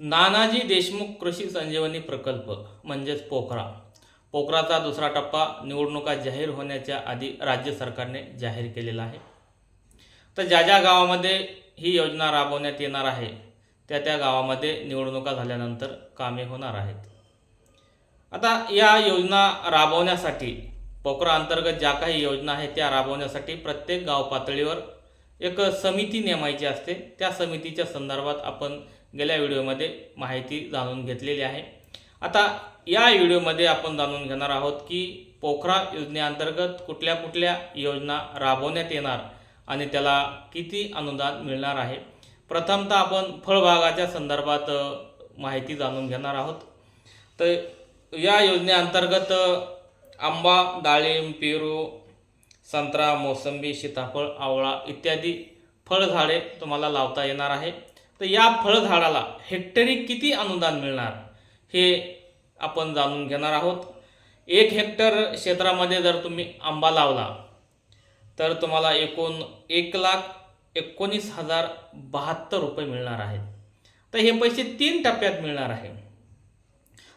नानाजी देशमुख कृषी संजीवनी प्रकल्प म्हणजेच पोखरा. पोखराचा दुसरा टप्पा निवडणुका जाहीर होण्याच्या आधी राज्य सरकारने जाहीर केलेला आहे. तर ज्या ज्या गावामध्ये ही योजना राबवण्यात येणार आहे त्या त्या गावामध्ये निवडणुका झाल्यानंतर कामे होणार आहेत. आता या योजना राबवण्यासाठी पोखरा अंतर्गत ज्या काही योजना आहेत त्या राबवण्यासाठी प्रत्येक गाव पातळीवर एक समिती नेमायची असते. त्या समितीच्या संदर्भात आपण गेल्या व्हिडिओमध्ये माहिती जाणून घेतलेली आहे. आता या व्हिडिओमध्ये आपण जाणून घेणार आहोत की पोखरा योजनेअंतर्गत कुठल्या कुठल्या योजना राबवण्यात येणार आणि त्याला किती अनुदान मिळणार आहे. प्रथमतः आपण फळबागाच्या संदर्भात माहिती जाणून घेणार आहोत. तर या योजनेअंतर्गत आंबा डाळिंब पेरू संत्रा मोसंबी सीताफळ आवळा इत्यादी फळझाडे तुम्हाला लावता येणार आहे. तर या फळझाडाला हेक्टरी किती अनुदान मिळणार हे आपण जाणून घेणार आहोत. एक हेक्टर क्षेत्रामध्ये जर तुम्ही आंबा लावला तर तुम्हाला एकूण एक लाख एकोणीस हजार बहात्तर रुपये मिळणार आहेत. तर हे पैसे तीन टप्प्यात मिळणार आहे.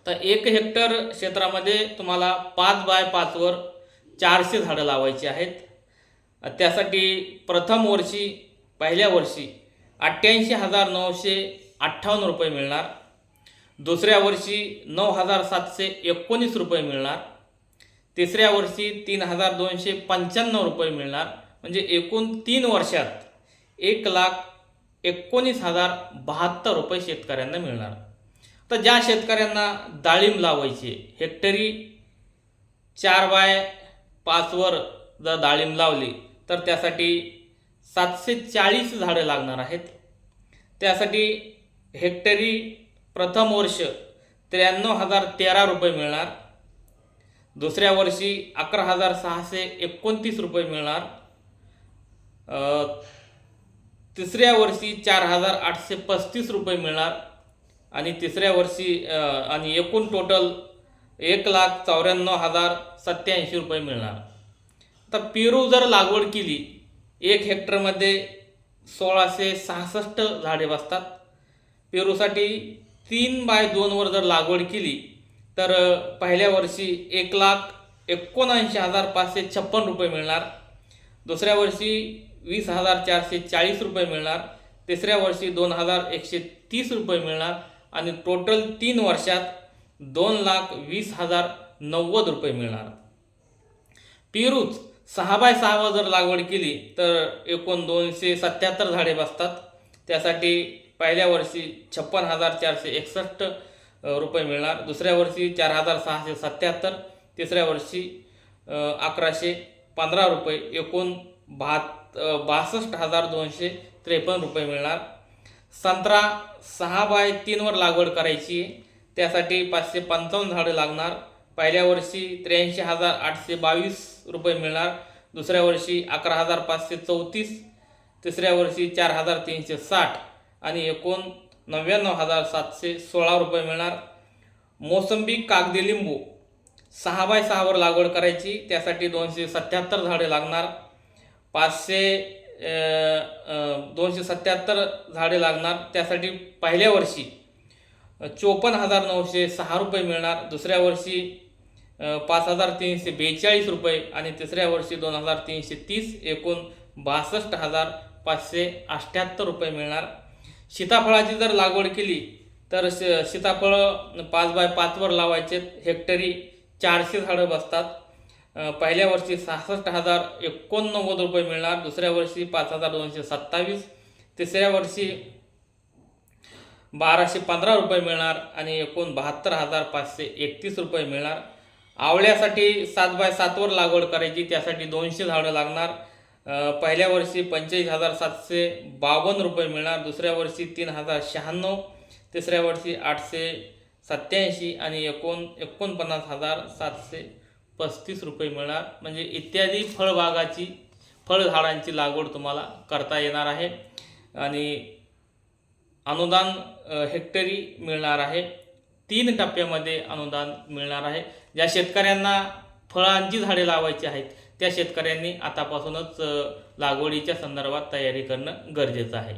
तर एक हेक्टर क्षेत्रामध्ये तुम्हाला पाच बाय पाचवर चारशे झाडं लावायची आहेत. त्यासाठी प्रथम वर्षी पहिल्या वर्षी अठ्ठ्याऐंशी हजार नऊशे अठ्ठावन्न रुपये मिळणार. दुसऱ्या वर्षी नऊ हजार सातशे एकोणीस रुपये मिळणार. तिसऱ्या वर्षी तीन हजार दोनशे पंच्याण्णव रुपये मिळणार. म्हणजे एकूण तीन वर्षात एक लाख एकोणीस हजार बहात्तर रुपये शेतकऱ्यांना मिळणार. तर ज्या शेतकऱ्यांना डाळिंब लावायची हेक्टरी चार बाय पाचवर जर डाळिंब लावली तर त्यासाठी सातशे चाळीस झाडं लागणार आहेत. त्यासाठी हेक्टरी प्रथम वर्ष त्र्याण्णव हजार तेरा रुपये मिळणार. दुसऱ्या वर्षी अकरा हजार सहाशे एकोणतीस रुपये मिळणार. तिसऱ्या वर्षी चार हजार आठशे पस्तीस रुपये मिळणार. आणि तिसऱ्या वर्षी आणि एकूण टोटल एक लाख चौऱ्याण्णव हजार सत्याऐंशी रुपये मिळणार. आता पेरू जर लागवड केली एक हेक्टरमध्ये सोळाशे सहासष्ट झाडे बसतात. पेरूसाठी तीन बाय दोनवर जर लागवड केली तर पहिल्या वर्षी एक लाख एकोणऐंशी हजार पाचशे छप्पन रुपये मिळणार. दुसऱ्या वर्षी वीस हजार चारशे चाळीस रुपये मिळणार. तिसऱ्या वर्षी दोन हजार एकशे तीस रुपये मिळणार. आणि टोटल तीन वर्षात दोन लाख वीस हजार नव्वद रुपये मिळणार. पेरूच सहा बाय सहावर जर लागवड केली तर एकूण दोनशे सत्याहत्तर झाडे बसतात. त्यासाठी पहिल्या वर्षी छप्पन हजार चारशे एकसष्ट रुपये मिळणार. दुसऱ्या वर्षी चार हजार सहाशे सत्याहत्तर तिसऱ्या वर्षी अकराशे पंधरा रुपये एकूण बहात बासष्ट हजार दोनशे त्रेपन्न रुपये मिळणार. संत्रा सहा बाय तीनवर लागवड करायची आहे. त्यासाठी पाचशे पंचावन्न झाडं लागणार. पहिल्या वर्षी त्र्याऐंशी हजार आठशे बावीस रुपये मिळणार. दुसऱ्या वर्षी अकरा हजार पाचशे चौतीस. तिसऱ्या वर्षी चार हजार तीनशे साठ. आणि एकूण नव्याण्णव हजार सातशे सोळा रुपये मिळणार. मोसंबी कागदी लिंबू सहा बाय सहावर लागवड करायची. त्यासाठी दोनशे सत्याहत्तर झाडे लागणार. पाचशे दोनशे सत्याहत्तर झाडे लागणार. त्यासाठी पहिल्या वर्षी चोपन्न हजार नऊशे सहा रुपये मिळणार. दुसऱ्या वर्षी पाच हजार तीनशे बेचाळीस रुपये आणि तिसऱ्या वर्षी दोन हजार तीनशे तीस एकूण बासष्ट हजार पाचशे अठ्ठ्याहत्तर रुपये मिळणार. सीताफळाची जर लागवड केली तर श सीताफळं पाच बाय पाचवर लावायचे हेक्टरी चारशे झाडं बसतात. पहिल्या वर्षी सहासष्ट हजार एकोणनव्वद रुपये मिळणार दुसऱ्या वर्षी पाच हजार दोनशे सत्तावीस तिसऱ्या वर्षी बाराशे पंधरा रुपये मिळणार आणि एकूण बहात्तर हजार पाचशे एकतीस रुपये मिळणार. आवळ्यासाठी सात बाय सातवर लागवड करायची त्यासाठी दोनशे झाडं लागणार. पहिल्या वर्षी पंचेचाळीस हजार सातशे बावन्न रुपये मिळणार दुसऱ्या वर्षी तीन हजार शहाण्णव तिसऱ्या वर्षी आठशे सत्याऐंशी आणि एकोण एकोणपन्नास हजार सातशे पस्तीस रुपये मिळणार. म्हणजे इत्यादी फळबागाची फळझाडांची लागवड तुम्हाला करता येणार आहे. आणि अनुदान हेक्टरी मिळणार आहे. तीन टप्प्यामध्ये अनुदान मिळणार आहे. ज्या शेतकऱ्यांना फळांची झाडे लावायची आहेत त्या शेतकऱ्यांनी आतापासूनच लागवडीच्या संदर्भात तयारी करणं गरजेचं आहे.